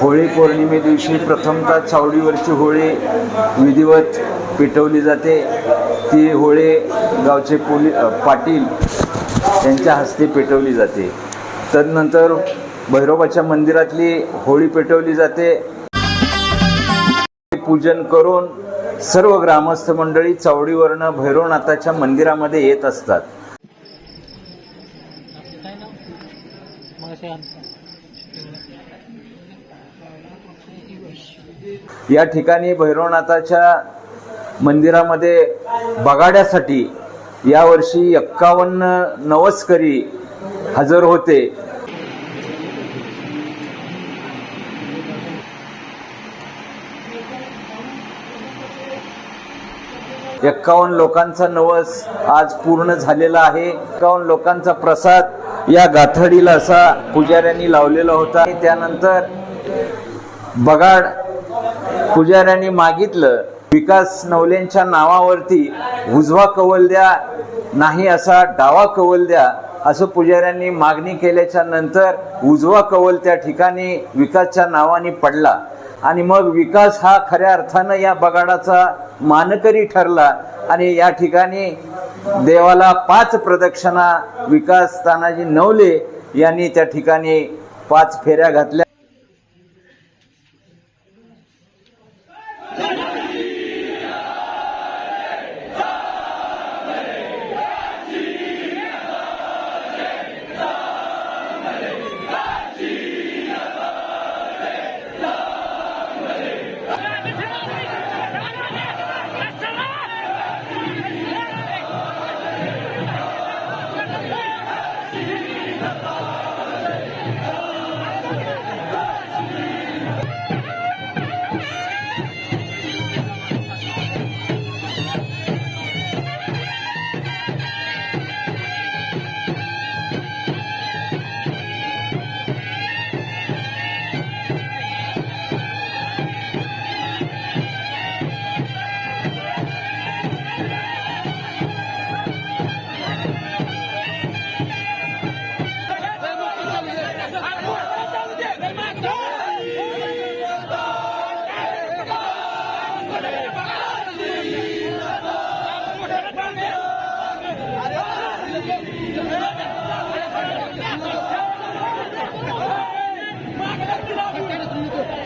होळी पौर्णिमे दिवशी प्रथमतः चावडीवरची होळी विधिवत पेटवली जाते. ती होळी गावचे पोली पाटील यांच्या हस्ते पेटवली जाते. तदनंतर भैरोबाच्या मंदिरातली होळी पेटवली जाते. पूजन करून सर्व ग्रामस्थ मंडळी चावडीवरनं भैरवनाथाच्या मंदिरामध्ये येत असतात. या ठिकाणी भैरवनाथाच्या मंदिरामध्ये बगाड्यासाठी यावर्षी एक्कावन्न नवसकरी हजर होते. एक्कावन्न लोकांचा नवस आज पूर्ण झालेला आहे. एक्कावन्न लोकांचा प्रसाद या गाथडीला असा पुजाऱ्यांनी लावलेला होता. त्यानंतर बगाड पुजाऱ्यांनी मागितलं. विकास नवलेंच्या नावावरती उजवा कवल द्या नाही असा डावा कवल द्या असं पुजाऱ्यांनी मागणी केल्याच्यानंतर उजवा कवल त्या ठिकाणी विकासच्या नावाने पडला. आणि मग विकास हा खऱ्या अर्थानं या बगाडाचा मानकरी ठरला आणि या ठिकाणी देवाला पाच प्रदक्षिणा विकास तानाजी नवले यांनी त्या ठिकाणी पाच फेऱ्या घातल्या.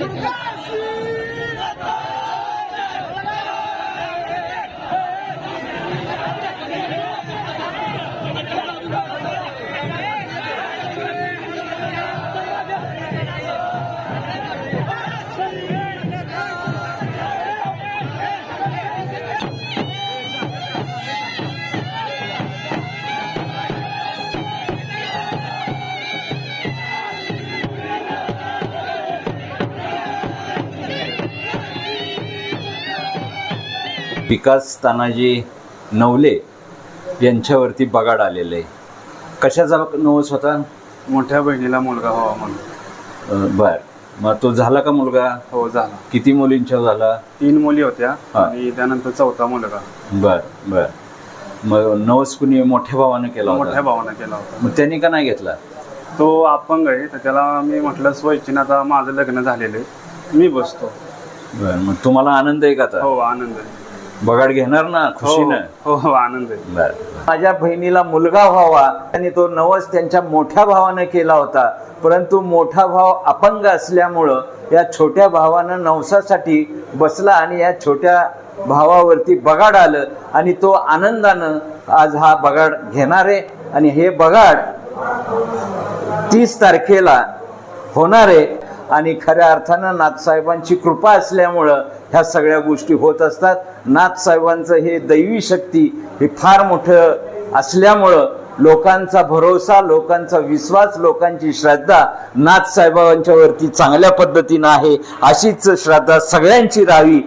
我的战靴 विकास तानाजी नवले यांच्यावरती बगाड आलेलं आहे. कशाचा नवस होता मोठ्या बहिणीला मुलगा व्हावा म्हणून. बर. मग तो झाला का मुलगा? हो झाला. किती मुलींच्या झाला? तीन मुली होत्या हा. आणि त्यानंतर चौथा मुलगा. बर बर. मग नवस कुणी मोठ्या भावानं केला मोठ्या होता भावानं केला होता. मग त्यांनी का नाही घेतला? तो अपंग आहे तर त्याला मी म्हटलं स्वयंचीनं आता माझं लग्न झालेलं आहे. मी बसतो. बर मग तुम्हाला आनंद आहे का आता? हो आनंद आहे. बगाड घेणार ना हो खुशीनं? हो हो आनंद आहे. बर. माझ्या बहिणीला मुलगा व्हावा आणि तो नवस त्यांच्या मोठ्या भावानं केला होता. परंतु मोठा भाव अपंग असल्यामुळं या छोट्या भावानं नवसासाठी बसला आणि या छोट्या भावावरती बगाड आलं आणि तो आनंदानं आज हा बगाड घेणार आहे. आणि हे बगाड तीस तारखेला होणार आहे. आणि खऱ्या अर्थानं नाथसाहेबांची कृपा असल्यामुळं ह्या सगळ्या गोष्टी होत असतात. नाथसाहेबांचं हे दैवी शक्ती हे फार मोठं असल्यामुळं लोकांचा भरोसा लोकांचा विश्वास लोकांची श्रद्धा नाथसाहेबांच्यावरती चांगल्या पद्धतीनं आहे. अशीच श्रद्धा सगळ्यांची राहावी.